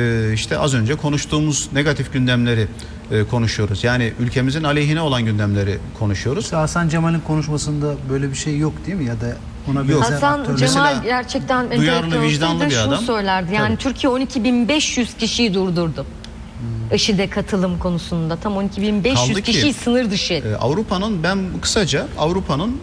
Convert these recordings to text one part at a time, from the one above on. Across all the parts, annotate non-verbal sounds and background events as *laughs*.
Ee, işte az önce konuştuğumuz negatif gündemleri e, konuşuyoruz. Yani ülkemizin aleyhine olan gündemleri konuşuyoruz. Mesela Hasan Cemal'in konuşmasında böyle bir şey yok değil mi? Ya da ona benzer Hasan Cemal gerçekten duyarlı, entelektüel vicdanlı bir şunu adam. söylerdi. Yani Tabii. Türkiye 12.500 kişiyi durdurdu. IŞİD'e katılım konusunda tam 12.500 Kaldı ki, kişiyi sınır dışı etti. Ee, Avrupa'nın ben kısaca Avrupa'nın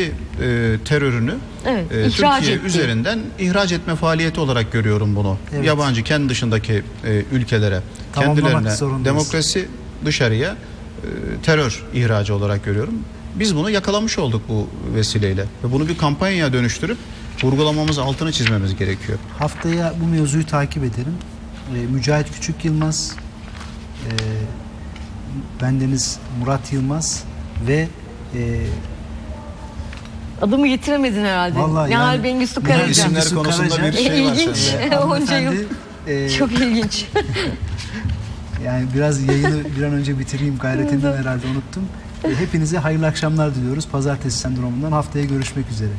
e, terörünü Evet, e, ihraç Türkiye ettiği. üzerinden ihraç etme faaliyeti olarak görüyorum bunu. Evet. Yabancı kendi dışındaki e, ülkelere Tamamlamak kendilerine zorundayız. demokrasi dışarıya e, terör ihracı olarak görüyorum. Biz bunu yakalamış olduk bu vesileyle ve bunu bir kampanyaya dönüştürüp vurgulamamız altını çizmemiz gerekiyor. Haftaya bu mevzuyu takip edelim. Ee, Mücahit Küçük Yılmaz, e, bendeniz Murat Yılmaz ve e, Adımı getiremedin herhalde. vallahi Nihal yani Bengüsü Nihal Karaca. İsimler konusunda Karaca bir şey var İlginç. sende. *laughs* Onca yıl. hanımefendi, e, Çok ilginç. *laughs* Yani biraz yayını bir an önce bitireyim gayretinden herhalde unuttum. E, Hepinize hayırlı akşamlar diliyoruz. Pazartesi sendromundan haftaya görüşmek üzere.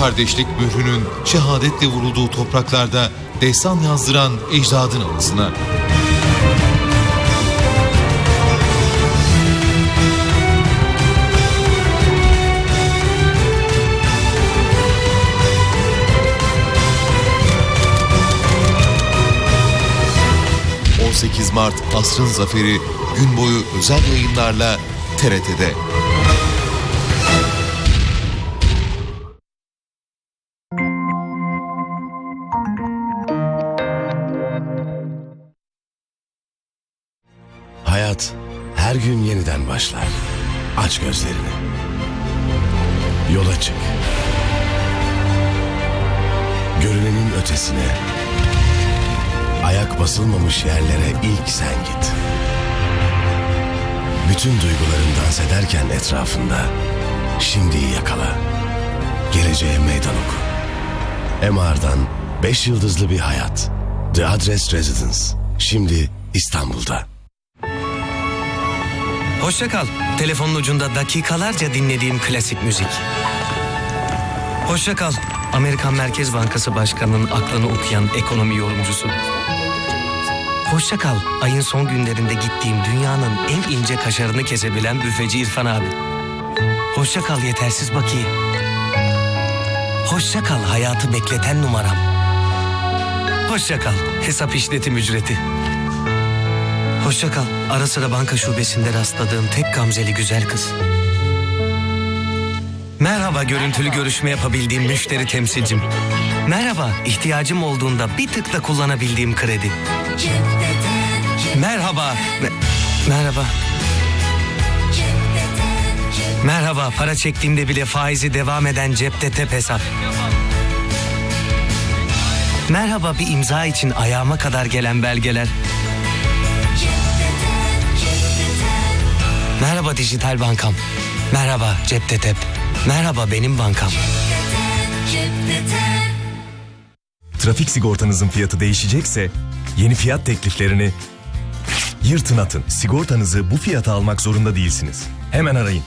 Kardeşlik mührünün şehadetle vurulduğu topraklarda destan yazdıran ecdadın anısına. ...18 Mart Asrın Zaferi gün boyu özel yayınlarla TRT'de. Hayat her gün yeniden başlar. Aç gözlerini. Yola çık. Görünenin ötesine. Ayak basılmamış yerlere ilk sen git. Bütün duyguların dans ederken etrafında şimdiyi yakala. Geleceğe meydan oku. MR'dan 5 yıldızlı bir hayat. The Address Residence. Şimdi İstanbul'da. Hoşça kal. Telefonun ucunda dakikalarca dinlediğim klasik müzik. Hoşça kal. Amerikan Merkez Bankası Başkanı'nın aklını okuyan ekonomi yorumcusu. Hoşça kal. Ayın son günlerinde gittiğim dünyanın en ince kaşarını kesebilen büfeci İrfan abi. Hoşça kal yetersiz bakiye. Hoşça kal hayatı bekleten numaram. Hoşça kal hesap işletim ücreti. Hoşça kal. Ara sıra banka şubesinde rastladığım tek gamzeli güzel kız. Merhaba görüntülü görüşme yapabildiğim müşteri temsilcim. Merhaba ihtiyacım olduğunda bir tıkla kullanabildiğim kredi. Merhaba. me- merhaba. Merhaba para çektiğimde bile faizi devam eden cepte tep hesap. Merhaba bir imza için ayağıma kadar gelen belgeler. Merhaba dijital bankam. Merhaba cepte tep. Merhaba benim bankam. Trafik sigortanızın fiyatı değişecekse yeni fiyat tekliflerini yırtın atın. Sigortanızı bu fiyata almak zorunda değilsiniz. Hemen arayın.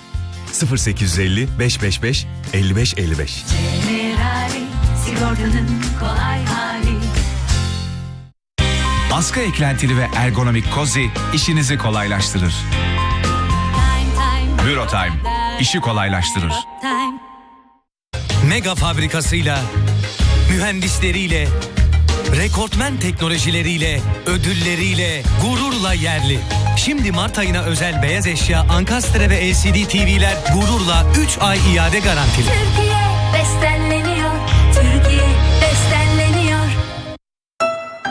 0850 555 55 55. Generali sigortanın kolay hali. Askı eklentili ve ergonomik kozi işinizi kolaylaştırır. Time time. Bürotime işi kolaylaştırır. Mega fabrikasıyla, mühendisleriyle, rekortmen teknolojileriyle, ödülleriyle, gururla yerli. Şimdi Mart ayına özel beyaz eşya, ankastre ve LCD TV'ler gururla 3 ay iade garantili. Türkiye bestenleniyor. Türkiye bestenleniyor.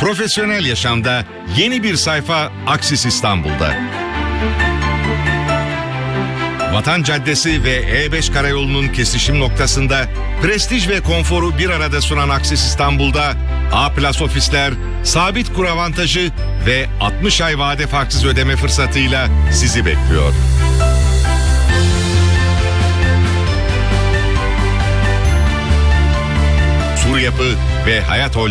Profesyonel yaşamda yeni bir sayfa Aksis İstanbul'da. Vatan Caddesi ve E5 Karayolu'nun kesişim noktasında prestij ve konforu bir arada sunan Aksis İstanbul'da A Plus ofisler, sabit kur avantajı ve 60 ay vade farksız ödeme fırsatıyla sizi bekliyor. Sur Yapı ve Hayat Holding